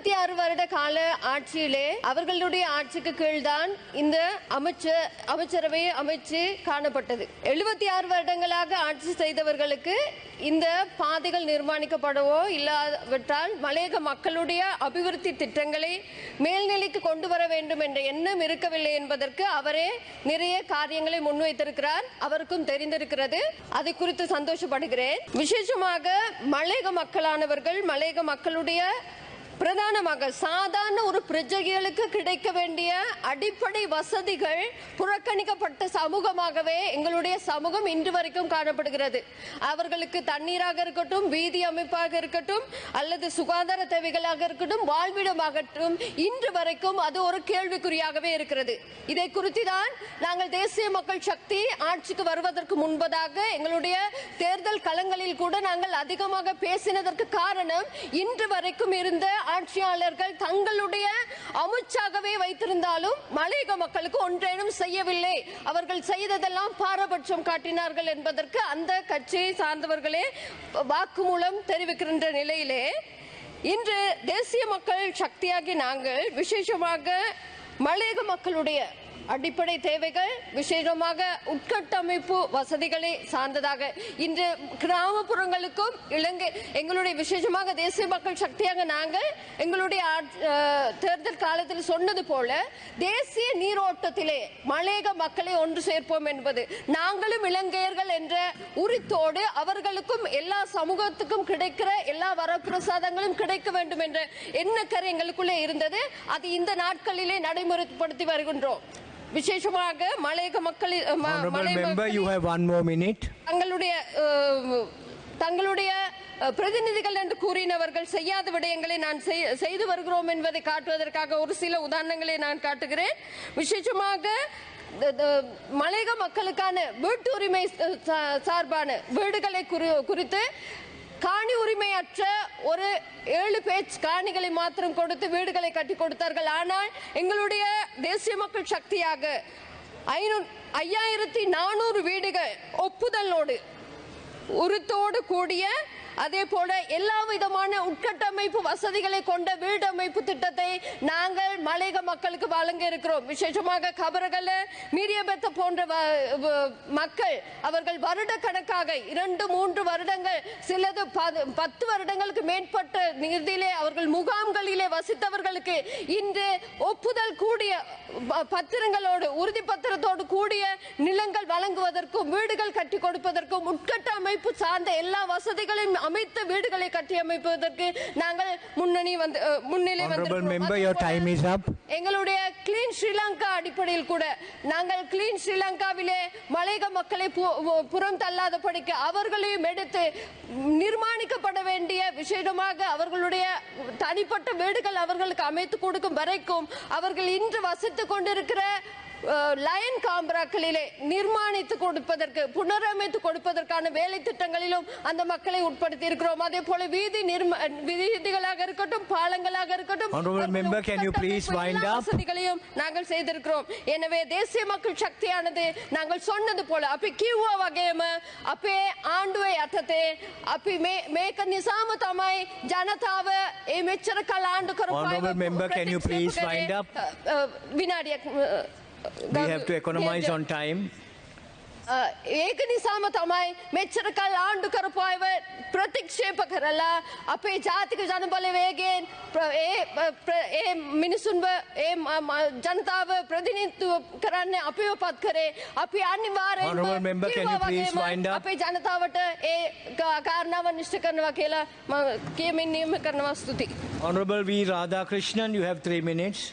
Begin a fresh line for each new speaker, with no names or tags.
இருபத்தி ஆறு வருட கால ஆட்சியிலே அவர்களுடைய ஆட்சிக்கு கீழ்தான் இந்த அமைச்சர் அமைச்சரவை அமைச்சு காணப்பட்டது. எழுபத்தி ஆறு வருடங்களாக ஆட்சி செய்தவர்களுக்கு இந்த பாதைகள் நிர்மாணிக்கப்படவோ இல்லாவிட்டால் மலையக மக்களுடைய அபிவிருத்தி திட்டங்களை மேல்நிலைக்கு கொண்டு வர வேண்டும் என்ற எண்ணம் இருக்கவில்லை என்பதற்கு அவரே நிறைய காரியங்களை முன்வைத்திருக்கிறார். அவருக்கும் தெரிந்திருக்கிறது. அது குறித்து சந்தோஷப்படுகிறேன். விசேஷமாக மலையக மக்களானவர்கள் மலையக மக்களுடைய பிரதானமாக சாதாரண ஒரு பிரஜைகளுக்கு கிடைக்க வேண்டிய அடிப்படை வசதிகள் புறக்கணிக்கப்பட்ட சமூகமாகவே எங்களுடைய சமூகம் இன்று வரைக்கும் காணப்படுகிறது. அவர்களுக்கு தண்ணீராக இருக்கட்டும் வீதி அமைப்பாக இருக்கட்டும் அல்லது சுகாதார தேவைகளாக இருக்கட்டும் வாழ்விடமாகட்டும் இன்று வரைக்கும் அது ஒரு கேள்விக்குறியாகவே இருக்கிறது. இதை குறித்து தான் நாங்கள் தேசிய மக்கள் சக்தி ஆட்சிக்கு வருவதற்கு முன்பதாக எங்களுடைய தேர்தல் களங்களில் கூட நாங்கள் அதிகமாக பேசினதற்கு காரணம் இன்று வரைக்கும் இருந்த ஆட்சியாளர்கள் தங்களுடைய அமுச்சாகவே வைத்திருந்தாலும் மலையக மக்களுக்கு ஒன்றேனும் செய்யவில்லை. அவர்கள் செய்ததெல்லாம் பாரபட்சம் காட்டினார்கள் என்பதற்கு அந்த கட்சியை சார்ந்தவர்களே வாக்குமூலம் தெரிவிக்கின்ற நிலையிலே இன்று தேசிய மக்கள் சக்தியாகி நாங்கள் விசேஷமாக மலையக மக்களுடைய அடிப்படை தேவைகள் விசேஷமாக உட்கட்டமைப்பு வசதிகளை சார்ந்ததாக. இன்று கிராமப்புறங்களுக்கும் இலங்கை எங்களுடைய விசேஷமாக தேசிய மக்கள் சக்தியாக நாங்கள் எங்களுடைய தேர்தல் காலத்தில் சொன்னது போல தேசிய நீரோட்டத்திலே மலையக மக்களை ஒன்று சேர்ப்போம் என்பது. நாங்களும் இலங்கையர்கள் என்ற உரித்தோடு அவர்களுக்கும் எல்லா சமூகத்துக்கும் கிடைக்கிற எல்லா வரப்பிரசாதங்களும் கிடைக்க வேண்டும் என்ற எண்ணக்கரை எங்களுக்குள்ளே இருந்தது. அது இந்த நாட்களிலே நடைமுறைப்படுத்தி வருகின்றோம். விசேஷமாக மலையக மக்கள். தங்களுடைய தங்களுடைய பிரதிநிதிகள் என்று கூறினவர்கள் செய்யாத விடயங்களை நான் செய்- செய்து வருகிறோம் என்பதை காட்டுவதற்காக ஒரு சில உதாரணங்களை நான் காட்டுகிறேன் விசேஷமாக மலையக மக்களுக்கான வீட்டு உரிமை சார்பான வீடுகளை குறி- குறித்து காணி உரிமையற்ற ஒரு ஏழு பேச் காணிகளை மாத்திரம் கொடுத்து வீடுகளை கட்டி கொடுத்தார்கள். ஆனால் எங்களுடைய தேசிய மக்கள் சக்தியாக ஐநூ- ஐயாயிரத்தி நானூறு வீடுகள் ஒப்புதலோடு உருத்தோடு கூடிய அதே போல எல்லா விதமான உட்கட்டமைப்பு வசதிகளை கொண்ட வீடமைப்பு திட்டத்தை நாங்கள் மலையக மக்களுக்கு வழங்க இருக்கிறோம். விசேஷமாக கபரகல மீரியபெத்த போன்ற மக்கள் அவர்கள் வருடக்கணக்காக இரண்டு மூன்று வருடங்கள் சிலது பது- பத்து வருடங்களுக்கு மேற்பட்ட நிதியிலே அவர்கள் முகாம்களிலே வசித்தவர்களுக்கு இன்று ஒப்புதல் கூடிய பத்திரங்களோடு உறுதி பத்திரத்தோடு கூடிய நிலங்கள் வழங்குவதற்கும் வீடுகள் கட்டி கொடுப்பதற்கும் உட்கட்ட அமைப்பு சார்ந்த எல்லா வசதிகளையும் அமைத்த வீடுகளை கட்டி அமைப்பதற்கு நாங்கள் முன்னணி வந்து முன்னிலை வந்திருக்கிறோம். எங்களுடைய கிளீன் ஸ்ரீலங்கா அடிப்படையில் கூட நாங்கள் கிளீன் ஸ்ரீலங்காவிலே மலையக மக்களை புறம் தள்ளாதபடிக்கு அவர்களையும் எடுத்து நிர்மாணிக்கப்பட வேண்டிய விசேடமாக அவர்களுடைய தனிப்பட்ட வீடுகள் அவர்களுக்கு அமைத்து கொடுக்கும் வரைக்கும் அவர்கள் இன்று வசித்துக் கொண்டிருக்கிற லயன் காம்பராக்களிலே நிர்மாணித்து கொடுப்பதற்கு புனரமைத்து கொடுப்பதற்கான வேலை திட்டங்களிலும் அந்த மக்களை உட்படுத்தி இருக்கிறோம் அதே போல வீதி வீதிகளாக இருக்கட்டும் பாலங்களாக இருக்கட்டும் வசதிகளையும் நாங்கள் செய்திருக்கிறோம். எனவே தேசிய மக்கள் சக்தியானது நாங்கள் சொன்னது போல அப்ப
கியூவா வகையம அப்பே ஆண்டுவை
அட்டத்தை
அப்பி
மேக்க
நிசாமு தமாய்
ஜனதாவ ஏ மெச்சர கலாண்டு
We have to economize on time.
ඒක නිසාම තමයි මෙච්චර කල් ආණ්ඩු කරපු අයව ප්‍රතික්ෂේප කරලා අපේ ජාතික ජනබලවේගෙන් ඒ මිනිසුන්ව ඒ ජනතාව ප්‍රතිනිධිත්ව කරන්න අපිව පත් කරේ අපි අනිවාර්යෙන්ම? අපේ ජනතාවට ඒ කාරණාව නිශ්චය කරනවා කියලා මම කියමින් නියම කරනවා ස්තුතියි
Honorable V. Radhakrishnan, you have three minutes.